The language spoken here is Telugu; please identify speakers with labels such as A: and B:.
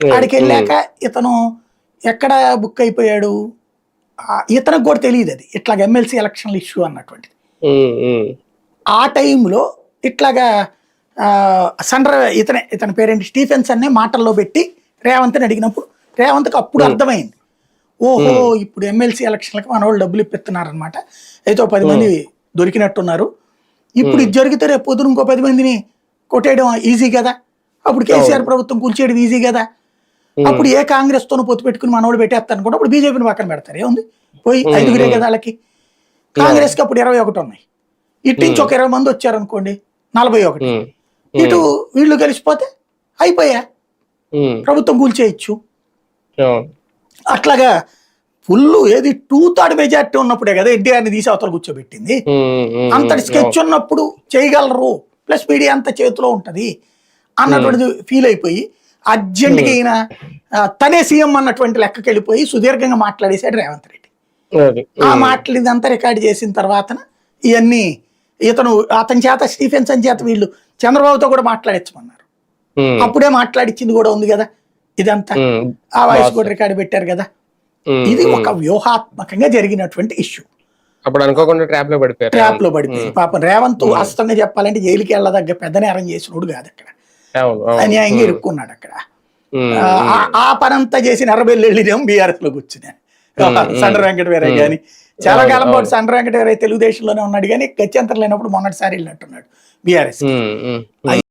A: ఆడికి వెళ్ళాక ఇతను ఎక్కడ బుక్ అయిపోయాడు? ఇతనికి కూడా తెలియదు అది. ఇట్లాగ ఎమ్మెల్సీ ఎలక్షన్ల ఇష్యూ అన్నటువంటిది. ఆ టైంలో ఇట్లాగా సండ్ర ఇతనే ఇతని పేరేంటి? స్టీఫెన్స్ అనే మాటల్లో పెట్టి రేవంత్ని అడిగినప్పుడు రేవంత్కి అప్పుడు అర్థమైంది. ఓహో ఇప్పుడు ఎమ్మెల్సీ ఎలక్షన్లకు మన వాళ్ళు డబ్బులు ఇప్పిస్తున్నారనమాట అయితే పది మంది దొరికినట్టున్నారు. ఇప్పుడు ఇది జరిగితే రేపు పొద్దున ఇంకో పది మందిని కొట్టేయడం ఈజీ కదా? అప్పుడు కేసీఆర్ ప్రభుత్వం కూల్చేయడం ఈజీ కదా? అప్పుడు ఏ కాంగ్రెస్ తోనూ పొత్తు పెట్టుకుని మనోడు పెట్టేస్తాను అనుకుంటే అప్పుడు బీజేపీని పక్కన పెడతారు. ఏముంది? పోయి ఐదుగురే కదా వాళ్ళకి కాంగ్రెస్కి అప్పుడు ఇరవై ఒకటి ఉన్నాయి. ఇటు నుంచి ఒక ఇరవై మంది వచ్చారనుకోండి నలభై ఒకటి. ఇటు వీళ్ళు కలిసిపోతే అయిపోయా? ప్రభుత్వం కూల్చేయచ్చు. అట్లాగా ఫుల్ ఏది టూ థర్డ్ మెజార్టీ ఉన్నప్పుడే కదా ఎన్టీఆర్ని తీసి అవతల కూర్చోబెట్టింది. అంతటి స్కెచ్ ఉన్నప్పుడు చేయగలరు. ప్లస్ మీడియా అంతా చేతిలో ఉంటది అన్నటువంటిది ఫీల్ అయిపోయి అర్జెంట్గా ఈయన ఆ, తనే సీఎం అన్నటువంటి లెక్కకి వెళ్ళిపోయి సుదీర్ఘంగా మాట్లాడేశాడు రేవంత్ రెడ్డి. ఆ మాటలు ఇదంతా రికార్డ్ చేసిన తర్వాత ఇవన్నీ ఇతను అతని చేత స్టీఫెన్సన్ చేత వీళ్ళు చంద్రబాబుతో కూడా మాట్లాడించమన్నారు. అప్పుడే మాట్లాడించింది కూడా ఉంది కదా ఇదంతా. ఆ వాయిస్ కూడా రికార్డు పెట్టారు కదా. ఇది ఒక వ్యూహాత్మకంగా జరిగినటువంటి ఇష్యూ.
B: అప్పుడు అనుకోకుండా ట్రాప్లో పడిపోయారు.
A: ట్రాప్లో పడిపోయింది పాపం రేవంత్ వాస్తవంగా చెప్పాలంటే జైలుకి వెళ్ళదగ్గ పెద్ద నేరం చేసినోడు కాదు అక్కడ. అన్యాయంగా ఇరుక్కున్నాడు అక్కడ. ఆ, పనంతా చేసి నరబెల్లి వెళ్ళిదేమో బీఆర్ఎస్లో కూర్చుని సండ్ర వెంకట వీరయ్య కానీ చాలా కాలం పాటు సండ్ర వెంకట వీరయ్య తెలుగుదేశంలోనే ఉన్నాడు కానీ గత్యంతరం లేనప్పుడు మొన్నటిసారి వెళ్ళినట్టున్నాడు బీఆర్ఎస్.